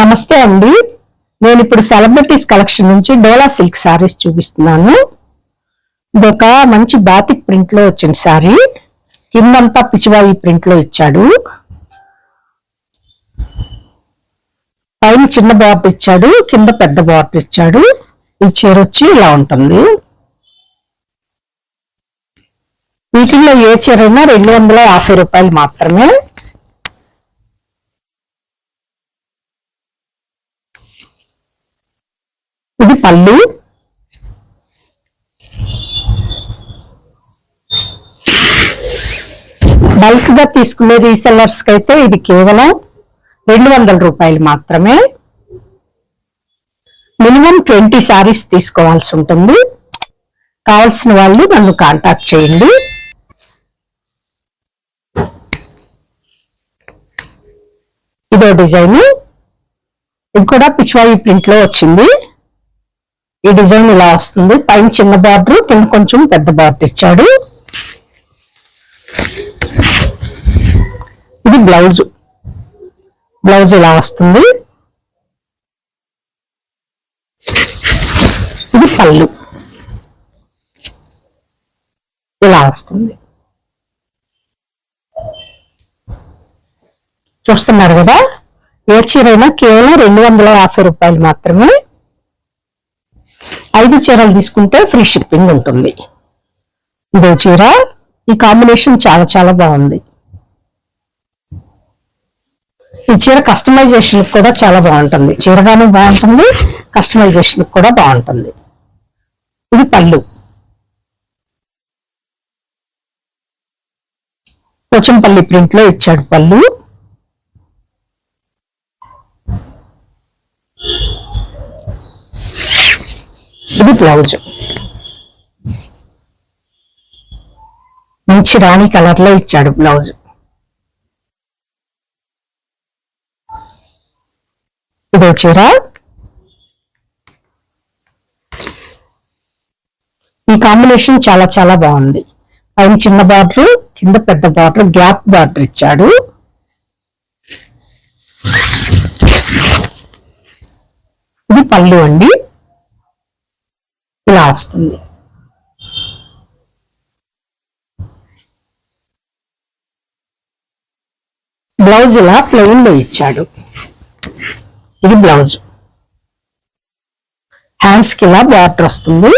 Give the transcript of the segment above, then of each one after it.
నమస్తే అండి. నేను ఇప్పుడు సెలబ్రిటీస్ కలెక్షన్ నుంచి డోలా సిల్క్ సారీస్ చూపిస్తున్నాను. ఇదొక మంచి బాతిక్ ప్రింట్లో వచ్చిన సారీ. కిందంతా పిచివాయి ప్రింట్లో ఇచ్చాడు. పైన చిన్న బార్డర్ ఇచ్చాడు కింద పెద్ద బార్డర్ ఇచ్చాడు. ఈ చీర వచ్చి ఇలా ఉంటుంది. వీటిల్లో ఏ చీర అయినా రెండు వందల యాభై రూపాయలు మాత్రమే. ఇది పళ్ళు? బల్క్గా తీసుకునే రీసెల్లర్స్కి అయితే ఇది కేవలం రెండు వందల రూపాయలు మాత్రమే. మినిమం ట్వంటీ సారీస్ తీసుకోవాల్సి ఉంటుంది. కావాల్సిన వాళ్ళు నన్ను కాంటాక్ట్ చేయండి. ఇదో డిజైన్. ఇది కూడా పిచ్వాయి ప్రింట్లో వచ్చింది. ఈ డిజైన్ ఇలా వస్తుంది. పైన చిన్న బార్డర్ కింద కొంచెం పెద్ద బార్డర్ ఇచ్చాడు. ఇది బ్లౌజ్. బ్లౌజ్ ఇలా వస్తుంది. ఇది పళ్ళు. ఇలా వస్తుంది. చూస్తున్నారు కదా? ఏ చీరైనా కేవలం రెండు వందల యాభై రూపాయలు మాత్రమే ఐదు చీరలు తీసుకుంటే ఫ్రీ షిప్పింగ్ ఉంటుంది. ఇదో చీర ఈ కాంబినేషన్ చాలా చాలా బాగుంది. ఈ చీర కస్టమైజేషన్ కూడా చాలా బాగుంటుంది. చీరగానే బాగుంటుంది కస్టమైజేషన్ కూడా బాగుంటుంది. ఇది పళ్ళు. పోచంపల్లి ప్రింట్లో ఇచ్చాడు పళ్ళు. ఇది బ్లౌజ్. మంచి రాణి కలర్లో ఇచ్చాడు బ్లౌజ్. ఇదో చీర. ఈ కాంబినేషన్ చాలా చాలా బాగుంది. పైన చిన్న బార్డర్ కింద పెద్ద బార్డర్ గ్యాప్ బార్డర్ ఇచ్చాడు. ఇది పళ్ళు అండి. ఇలా వస్తుంది. బ్లౌజ్ ఇలా ప్లెయిన్లో ఇచ్చాడు. ఇది బ్లౌజ్. హ్యాండ్స్కి ఇలా బార్డర్ వస్తుంది.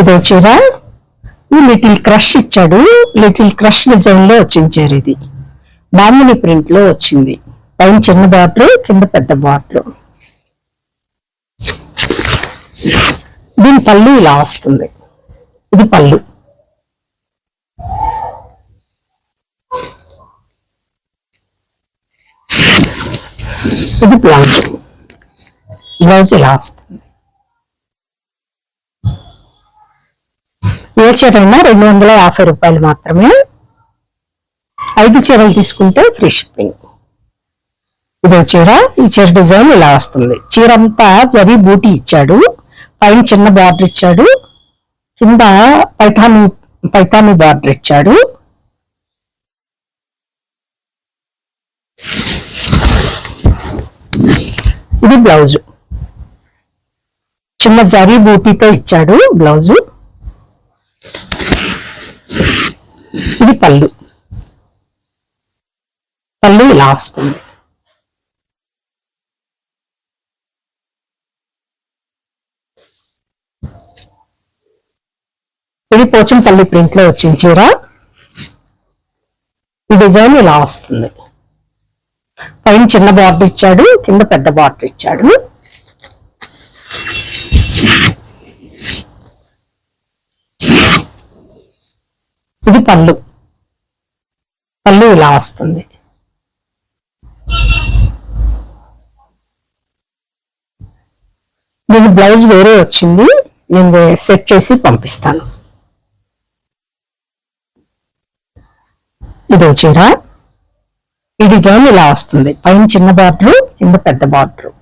ఇది చీర లిటిల్ క్రష్ ఇచ్చాడు. లిటిల్ క్రష్ డిజైన్లో వచ్చింది ఇది. బాంబుని ప్రింట్లో వచ్చింది. పైన చిన్న బాట్లు కింద పెద్ద బాట్లు. దీని పళ్ళు ఇలా వస్తుంది. ఇది పళ్ళు. ఇది బ్లౌజ్ బ్లౌజ్ ఇలా వస్తుంది. ఏ చీర అయినా రెండు వందల యాభై రూపాయలు మాత్రమే. ఐదు చీరలు తీసుకుంటే ఫ్రీ షిప్పింగ్. ఇదో చీర ఈ చీర డిజైన్ ఇలా వస్తుంది. చీర అంతా జరి బూటీ ఇచ్చాడు పైన చిన్న బార్డర్ ఇచ్చాడు కింద పైతాని పైతాని బార్డర్ ఇచ్చాడు. ఇది బ్లౌజ్. చిన్న జరీ బూటీతో ఇచ్చాడు బ్లౌజు. ఇది పళ్ళు. పళ్ళు ఇలా వస్తుంది. ఇది పోచంపల్లి ప్రింట్లో వచ్చిన చీర. ఈ డిజైన్ ఇలా వస్తుంది. పైన చిన్న బార్డర్ ఇచ్చాడు కింద పెద్ద బార్డర్ ఇచ్చాడు. ఇది పళ్ళు. పళ్ళు ఇలా వస్తుంది. దీని బ్లౌజ్ వేరే వచ్చింది. నేను సెట్ చేసి పంపిస్తాను. ఇదో చీర. ఈ డిజైన్ ఇలా వస్తుంది. పైన చిన్న బార్డర్ కింద పెద్ద బార్డర్.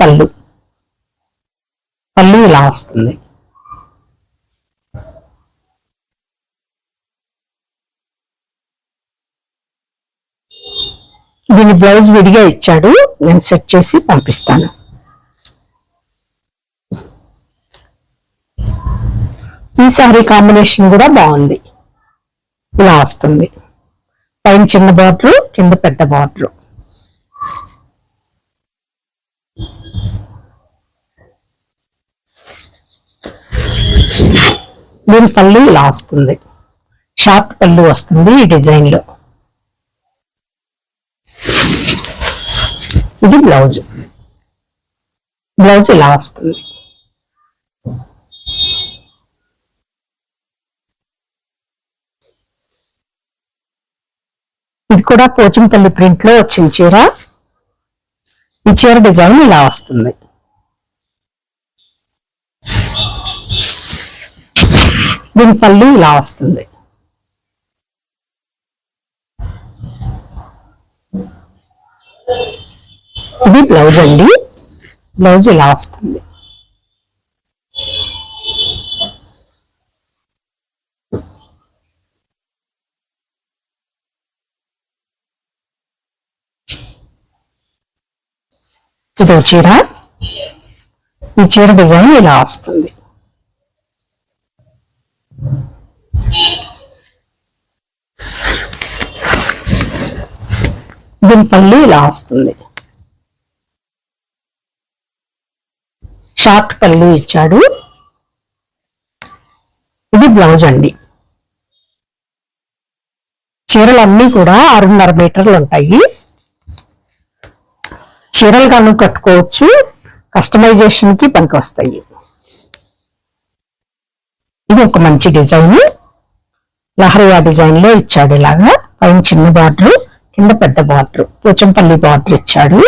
పళ్ళు. మళ్ళీ ఇలా వస్తుంది. దీని బ్లౌజ్ విడిగా ఇచ్చాడు. నేను సెట్ చేసి పంపిస్తాను. ఈ సారీ కాంబినేషన్ కూడా బాగుంది. ఇలా వస్తుంది. పైన చిన్న బార్డరు కింద పెద్ద బార్డరు. దీని పళ్ళు ఇలా వస్తుంది. షార్ట్ పళ్ళు వస్తుంది ఈ డిజైన్లో. ఇది బ్లౌజ్. బ్లౌజ్ ఇలా వస్తుంది. ఇది కూడా పోచంపల్లి ప్రింట్లో వచ్చిన చీర. ఈ చీర డిజైన్ ఇలా వస్తుంది. దీని పళ్ళు ఇలా వస్తుంది. ఇది బ్లౌజ్ అండి. బ్లౌజ్ ఇలా వస్తుంది. ఇదో చీర. ఈ చీర డిజైన్ ఇలా వస్తుంది. దీని పళ్ళు ఇలా వస్తుంది. షార్ట్ పళ్ళు ఇచ్చాడు. ఇది బ్లౌజ్ అండి. చీరలన్నీ కూడా ఆరున్నర మీటర్లు ఉంటాయి. చీరలు గాను కట్టుకోవచ్చు. కస్టమైజేషన్కి పనికి వస్తాయి. ఇది ఒక మంచి డిజైన్. లహరియా డిజైన్లో ఇచ్చాడు ఇలాగా. పైన చిన్న బార్డర్. కింద పెద్ద బార్డర్ పోచంపల్లి బార్డర్ ఇచ్చాడు.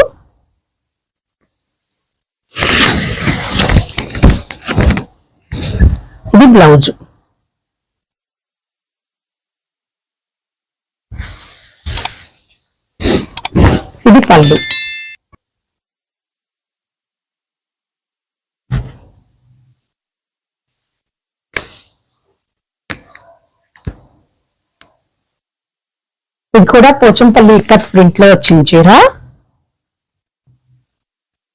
ఇది బ్లౌజ్. ఇది పళ్ళు. ఇది కూడా పోచంపల్లి కట్ ప్రింట్లో వచ్చిన చీర.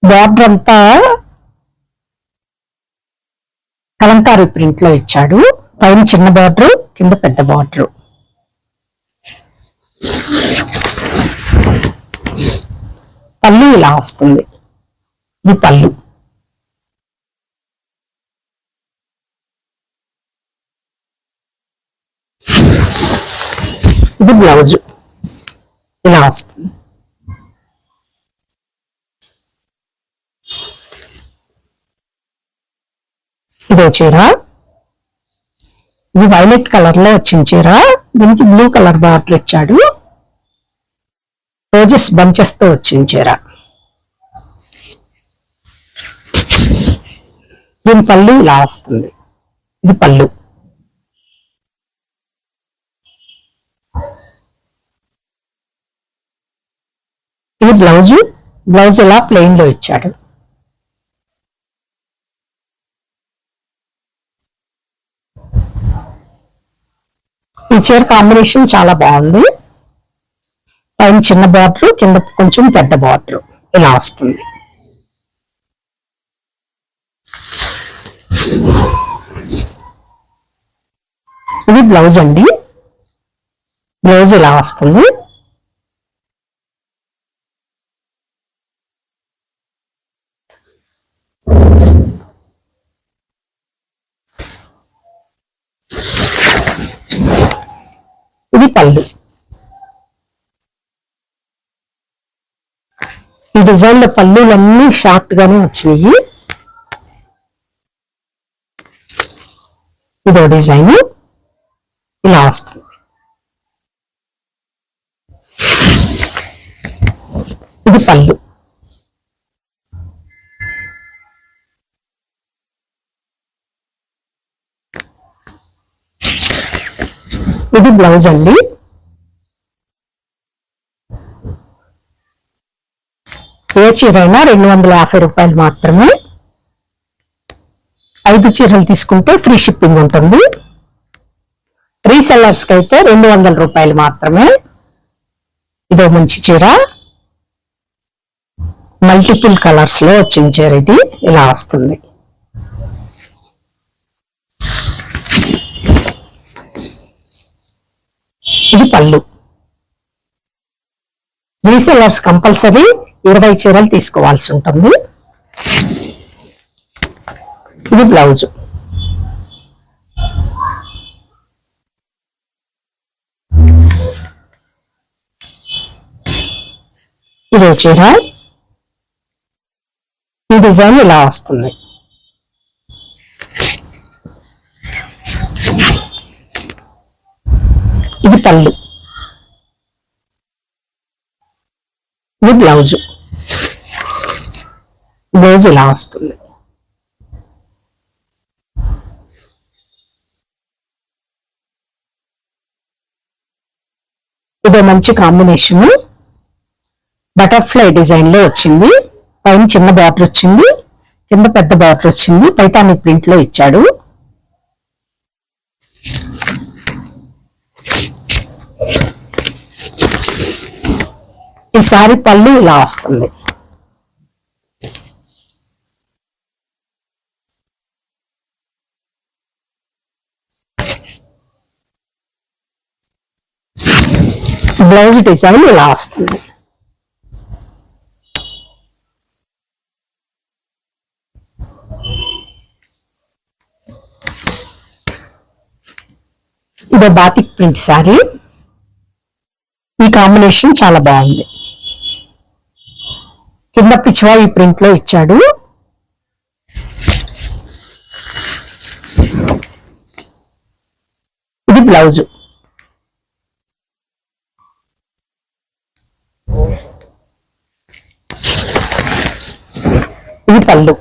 బార్డర్ అంతా కలంకారీ ప్రింట్లో ఇచ్చాడు. పైన చిన్న బార్డర్ కింద పెద్ద బార్డర్. పళ్ళు ఇలా వస్తుంది. ఇది పళ్ళు. ఇది బ్లౌజ్. ఇలా వస్తుంది. ఇదో చీర. ఇది వైలెట్ కలర్లో వచ్చిన చీర. దీనికి బ్లూ కలర్ బార్డర్ ఇచ్చాడు. రోజెస్ బంచెస్తో వచ్చిన చీర. దీని పళ్ళు ఇలా వస్తుంది. ఇది పళ్ళు. ఇది బ్లౌజ్ బ్లౌజ్ ఇలా ప్లెయిన్లో ఇచ్చాడు. ఈ చీర కాంబినేషన్ చాలా బాగుంది. పైన చిన్న బార్డర్ కింద కొంచెం పెద్ద బార్డర్ ఇలా వస్తుంది. ఇది బ్లౌజ్ అండి. బ్లౌజ్ ఇలా వస్తుంది ఇది పళ్ళు. ఈ డిజైన్ పళ్ళులన్నీ షార్ట్ గానే వచ్చినాయి. ఇదో డిజైన్. ఇలా వస్తుంది. ఇది పళ్ళు. ఇది బ్లౌజ్ అండి. ఏ చీర అయినా రెండు వందల యాభై రూపాయలు మాత్రమే. ఐదు చీరలు తీసుకుంటే ఫ్రీ షిప్పింగ్ ఉంటుంది. రీసెల్లర్స్కి అయితే రెండు వందల రూపాయలు మాత్రమే. ఇదో మంచి చీర. మల్టిపుల్ కలర్స్లో వచ్చిన చీర ఇది. ఇలా వస్తుంది. ఇది పళ్ళు. రీసెలర్స్ కంపల్సరీ ఇరవై చీరలు తీసుకోవాల్సి ఉంటుంది. ఇది బ్లౌజ్. ఇదో చీర. ఈ డిజైన్ ఇలా వస్తుంది. పళ్ళు ఇది బ్లౌజ్ బ్లౌజ్ ఇలా వస్తుంది? ఇదో మంచి కాంబినేషన్ బటర్ఫ్లై డిజైన్లో వచ్చింది. పైన చిన్న బాటిల్ వచ్చింది. కింద పెద్ద బాటిల్ వచ్చింది. పైతాని ప్రింట్లో ఇచ్చాడు. ఈ పళ్ళు ఇలా వస్తుంది. బ్లౌజ్ డిజైన్ ఇలా వస్తుంది. ఇదో బాతిక్ ప్రింట్ సారీ ఈ కాంబినేషన్ చాలా బాగుంది. కింద పిచ్చివా ఈ ప్రింట్లో ఇచ్చాడు. ఇది బ్లౌజ్. ఇది పళ్ళు.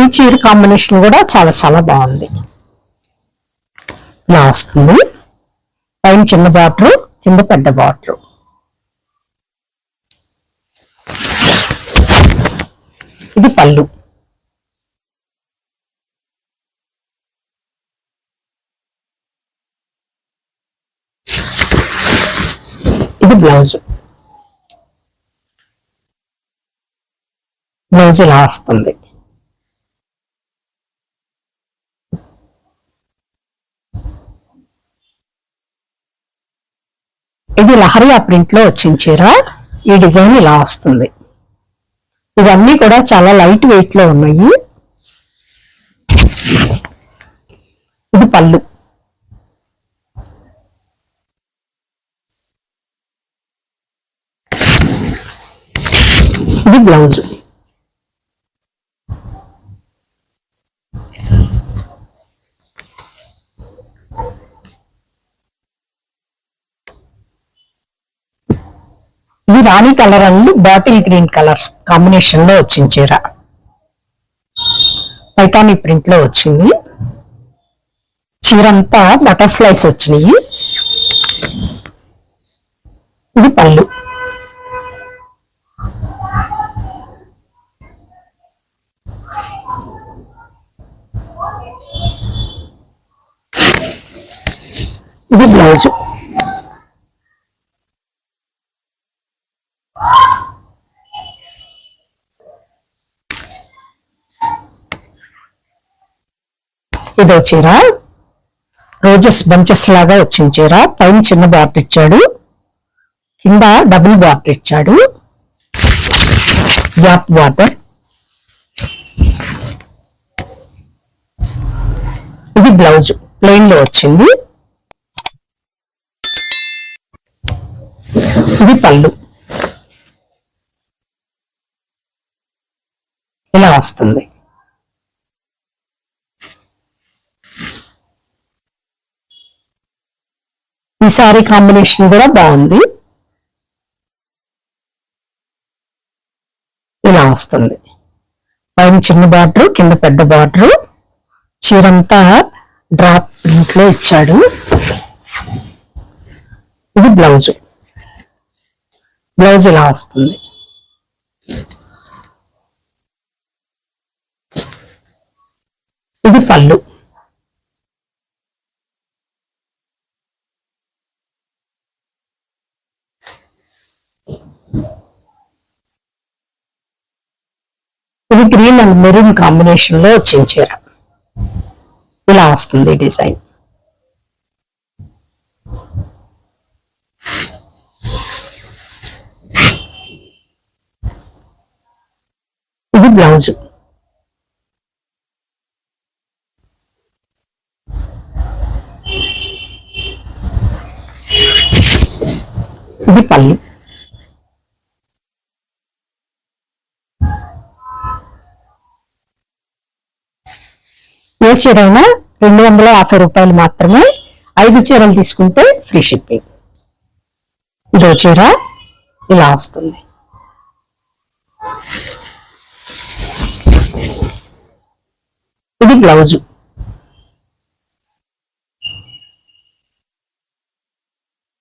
ఈ చీర కాంబినేషన్ కూడా చాలా చాలా బాగుంది. ఇలా వస్తుంది. పైన చిన్న బార్డర్ కింద పెద్ద బార్డర్ ఇది పళ్ళు. ఇది బ్లౌజ్. బ్లౌజ్ ఇలా వస్తుంది. ఇది లహరియా ప్రింట్లో వచ్చిన చీర. ఈ డిజైన్ ఇలా వస్తుంది. ఇవన్నీ కూడా చాలా లైట్ వెయిట్లో ఉన్నాయి. ఇది పళ్ళు. ఇది బ్లౌజ్ ఇది రాణి colour and bottle green colours కాంబినేషన్లో వచ్చింది చీర. పైతాని ప్రింట్లో వచ్చింది. చీర అంతా బటర్ఫ్లైస్ వచ్చినాయి. ఇది పళ్ళు. ఇది బ్లౌజ్. ఇదో చీర. రోజెస్ బంచెస్ లాగా వచ్చిన చీర. పైన చిన్న బార్డర్ ఇచ్చాడు. కింద డబుల్ బార్డర్ ఇచ్చాడు. గ్యాప్ బార్డర్ ఇది బ్లౌజ్. ప్లెయిన్లో వచ్చింది. ఇది పళ్ళు. ఇలా వస్తుంది. ఈ సారీ కాంబినేషన్ కూడా బాగుంది. ఇలా వస్తుంది. పైన చిన్న బార్డర్ కింద పెద్ద బార్డర్. చీరంతా డ్రాప్ ఇంట్లో ఇచ్చాడు. ఇది బ్లౌజ్. బ్లౌజ్ ఇలా వస్తుంది. ఇది పళ్ళు. ఇది గ్రీన్ అండ్ మెరూన్ కాంబినేషన్లో వచ్చిన చీర. ఇలా వస్తుంది డిజైన్. ఇది బ్లౌజ్. ఇది పళ్ళు. ఏ చీరైనా రెండు వందల యాభై రూపాయలు మాత్రమే ఐదు చీరలు తీసుకుంటే ఫ్రీ షిప్పింగ్. ఇదో చీర ఇలా వస్తుంది. ఇది బ్లౌజు.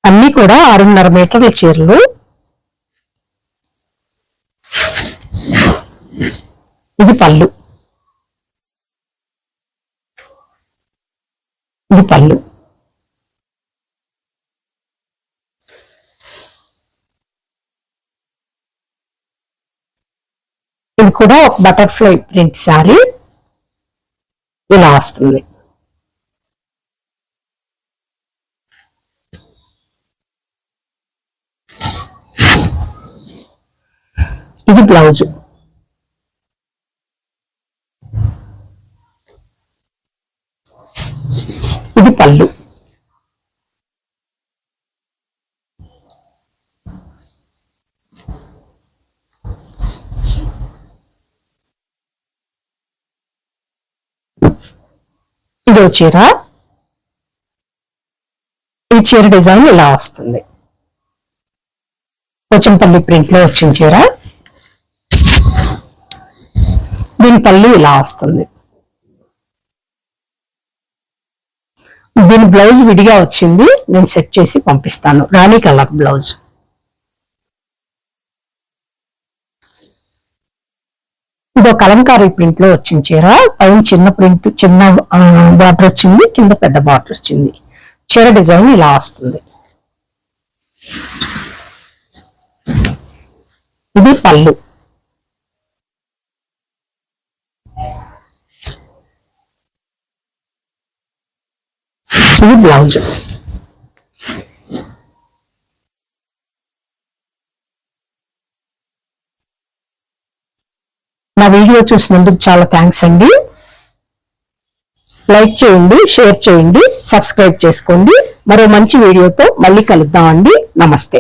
అన్ని కూడా ఆరున్నర మీటర్ల చీరలు. ఇది పళ్ళు. ఇది పళ్ళు. ఇది కూడా ఒక బటర్ఫ్లై ప్రింట్ శారీ ఇలా వస్తుంది. ఇది బ్లౌజ్ ఇది పళ్ళు ఇదో చీర. ఈ చీర డిజైన్ ఇలా వస్తుంది. పోచంపల్లి ప్రింట్లో వచ్చిన చీర. దీని పళ్ళు ఇలా వస్తుంది. దీని బ్లౌజ్ విడిగా వచ్చింది. నేను సెట్ చేసి పంపిస్తాను. రాణి కలర్ బ్లౌజ్. ఇదో కలంకారీ ప్రింట్లో వచ్చిన చీర. పైన చిన్న ప్రింట్ చిన్న బార్డర్ వచ్చింది. కింద పెద్ద బార్డర్ వచ్చింది. చీర డిజైన్ ఇలా వస్తుంది. ఇది పళ్ళు. ఇది బ్లౌజ్. నా వీడియో చూసినందుకు చాలా థ్యాంక్స్ అండి. లైక్ చేయండి షేర్ చేయండి సబ్స్క్రైబ్ చేసుకోండి. మరో మంచి వీడియోతో మళ్ళీ కలుద్దామండి. నమస్తే.